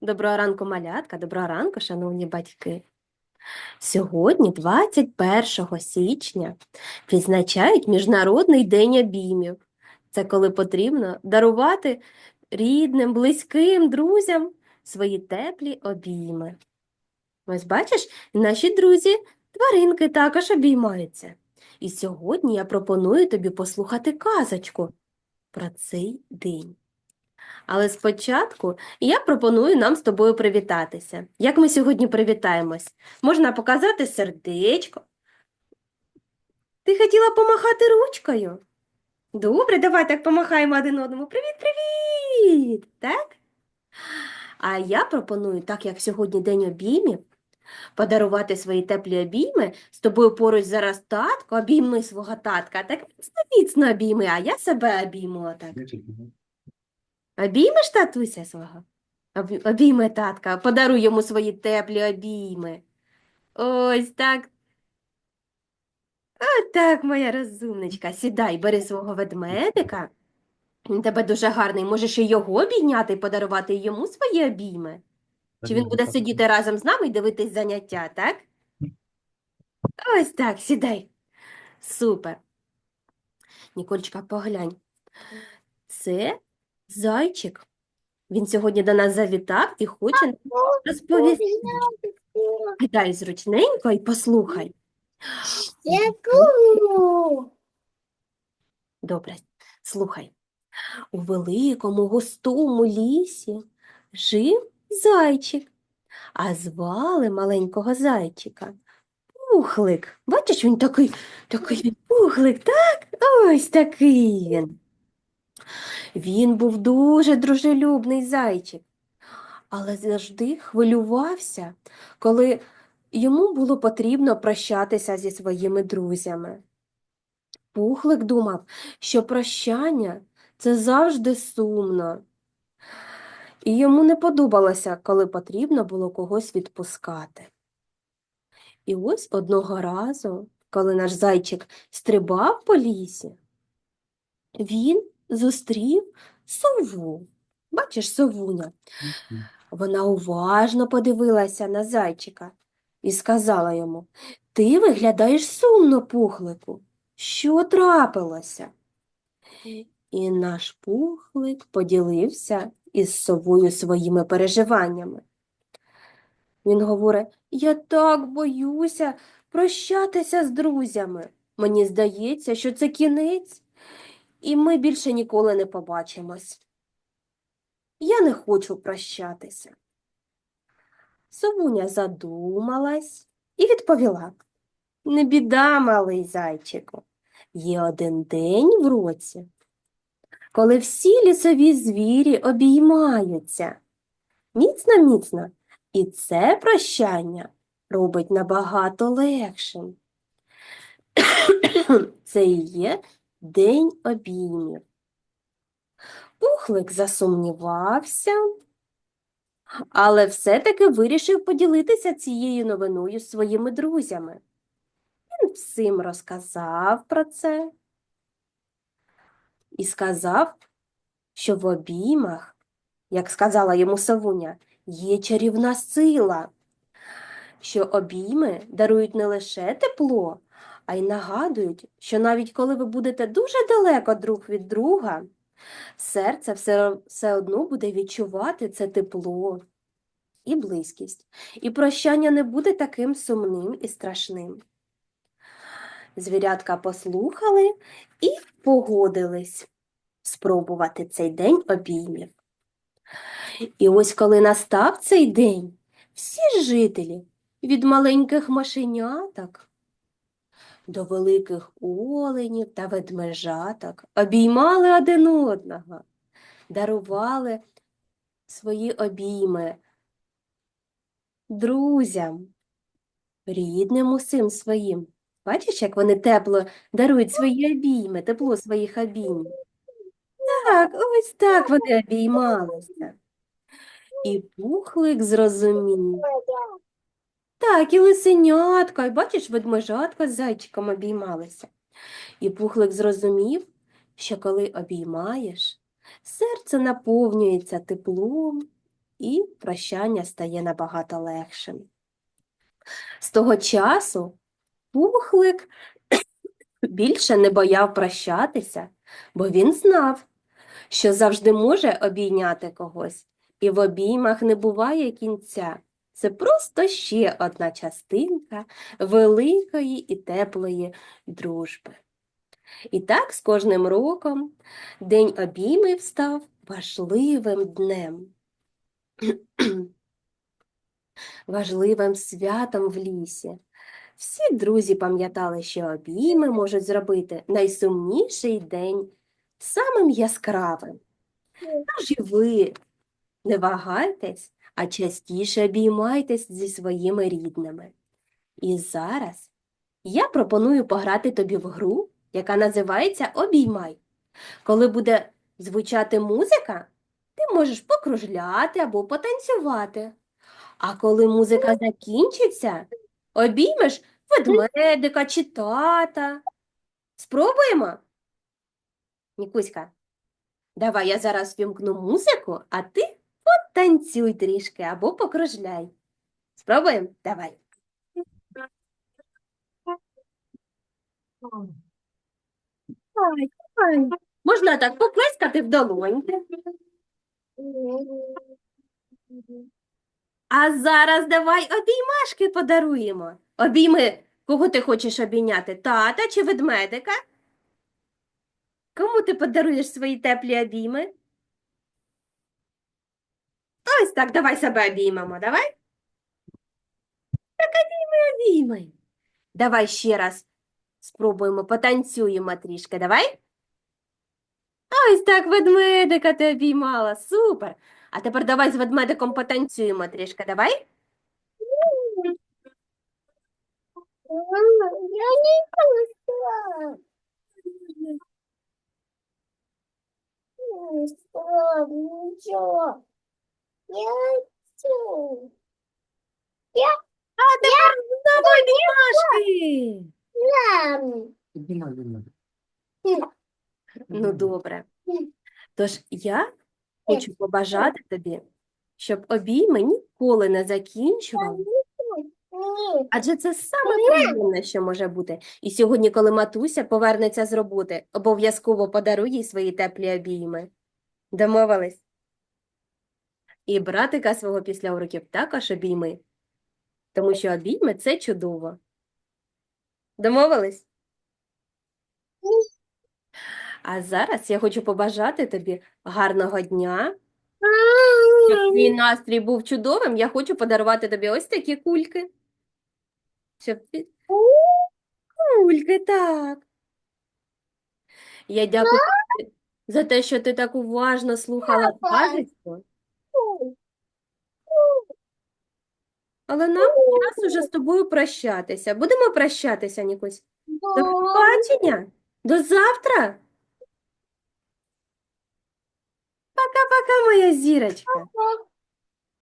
Доброго ранку, малятка, доброго ранку, шановні батьки. Сьогодні, 21 січня, відзначають Міжнародний день обіймів. Це коли потрібно дарувати рідним, близьким, друзям свої теплі обійми. Ось бачиш, наші друзі, тваринки також обіймаються. І сьогодні я пропоную тобі послухати казочку про цей день. Але спочатку я пропоную нам з тобою привітатися. Як ми сьогодні привітаємось? Можна показати сердечко. Ти хотіла помахати ручкою? Добре, давай так помахаємо один одному. Привіт, привіт! Так? А я пропоную, так як сьогодні день обіймів, подарувати свої теплі обійми. З тобою поруч зараз татко, обійми свого татка. Так міцно, міцно обійми, а я себе обійму отак. Обіймеш татуся свого? Об- Обійми татка, подаруй йому свої теплі обійми. Ось так. Отак, моя розумничка. Сідай, бери свого ведмедика. Він тебе дуже гарний. Можеш і його обійняти і подарувати йому свої обійми. Чи він буде сидіти разом з нами і дивитись заняття, так? Ось так, сідай. Супер. Ніколечка, поглянь. Це зайчик. Він сьогодні до нас завітав і хоче нам розповісти. Сідай зручненько і послухай. Добре, слухай. У великому густому лісі жив зайчик, а звали маленького зайчика Пухлик. Бачиш, він такий, такий пухлик, так? Ось такий він. Він був дуже дружелюбний зайчик, але завжди хвилювався, коли йому було потрібно прощатися зі своїми друзями. Пухлик думав, що прощання це завжди сумно. І йому не подобалося, коли потрібно було когось відпускати. І ось одного разу, коли наш зайчик стрибав по лісі, він зустрів сову. Бачиш, совуня. Вона уважно подивилася на зайчика і сказала йому: Ти виглядаєш сумно, пухлику. Що трапилося? І наш пухлик поділився із совою своїми переживаннями. Він говорить: Я так боюся прощатися з друзями. Мені здається, що це кінець, і ми більше ніколи не побачимось. Я не хочу прощатися. Совуня задумалась і відповіла: Не біда, малий зайчику. Є один день в році, коли всі лісові звірі обіймаються. Міцно, міцно. І це прощання робить набагато легшим. Це і є день обіймів. Пухлик засумнівався, але все-таки вирішив поділитися цією новиною з своїми друзями. Він всім розказав про це і сказав, що в обіймах, як сказала йому Савуня, є чарівна сила, що обійми дарують не лише тепло, а й нагадують, що навіть коли ви будете дуже далеко друг від друга, серце все, все одно буде відчувати це тепло і близькість, і прощання не буде таким сумним і страшним. Звірятка послухали і погодились спробувати цей день обіймів. І ось коли настав цей день, всі жителі від маленьких машеняток до великих оленів та ведмежаток обіймали один одного, дарували свої обійми друзям, рідним усім своїм. Бачиш, як вони тепло дарують свої обійми, тепло своїх обіймів. Так, ось так вони обіймалися. І пухлик зрозумів. Так, і лисенятка, і бачиш, ведмежатка з зайчиком обіймалися. І пухлик зрозумів, що коли обіймаєш, серце наповнюється теплом і прощання стає набагато легшим. З того часу Пухлик більше не бояв прощатися, бо він знав, що завжди може обійняти когось, і в обіймах не буває кінця. Це просто ще одна частинка великої і теплої дружби. І так з кожним роком День обіймів став важливим днем, важливим святом в лісі. Всі друзі пам'ятали, що обійми можуть зробити найсумніший день самим яскравим. Тож і ви не вагайтесь, а частіше обіймайтесь зі своїми рідними. І зараз я пропоную пограти тобі в гру, яка називається Обіймай. Коли буде звучати музика, ти можеш покружляти або потанцювати. А коли музика закінчиться, обіймеш ведмедика чи тата. Спробуємо? Нікуська, давай я зараз вімкну музику, а ти потанцюй трішки або покружляй. Спробуємо? Давай. Можна так поплескати в долоньки. А зараз давай обіймашки подаруємо. Обійми, кого ти хочеш обійняти? Тата чи ведмедика? Кому ти подаруєш свої теплі обійми? Ось так, давай себе обіймемо, давай. Так обійми, обійми. Давай ще раз спробуємо, потанцюємо трішки, давай. Ось так ведмедика ти обіймала, супер. А тепер давай з ведмедиком потанцюємо трішки, давай. Я не пошла. Не стала Я. А тепер знову. Мам. Ну, добре. Тож я хочу побажати тобі, щоб обійми ніколи не закінчували, адже це саме приємне, що може бути. І сьогодні, коли матуся повернеться з роботи, обов'язково подаруй їй свої теплі обійми. Домовились? І братика свого після уроків також обійми, тому що обійми – це чудово. Домовились? А зараз я хочу побажати тобі гарного дня, щоб твій настрій був чудовим, я хочу подарувати тобі ось такі кульки. Щоб. Кульки, так. Я дякую за те, що ти так уважно слухала казочку, але нам час уже з тобою прощатися. Будемо прощатися, Нікусь? До побачення. До завтра. Пока-пока, моя зірочка. Пока.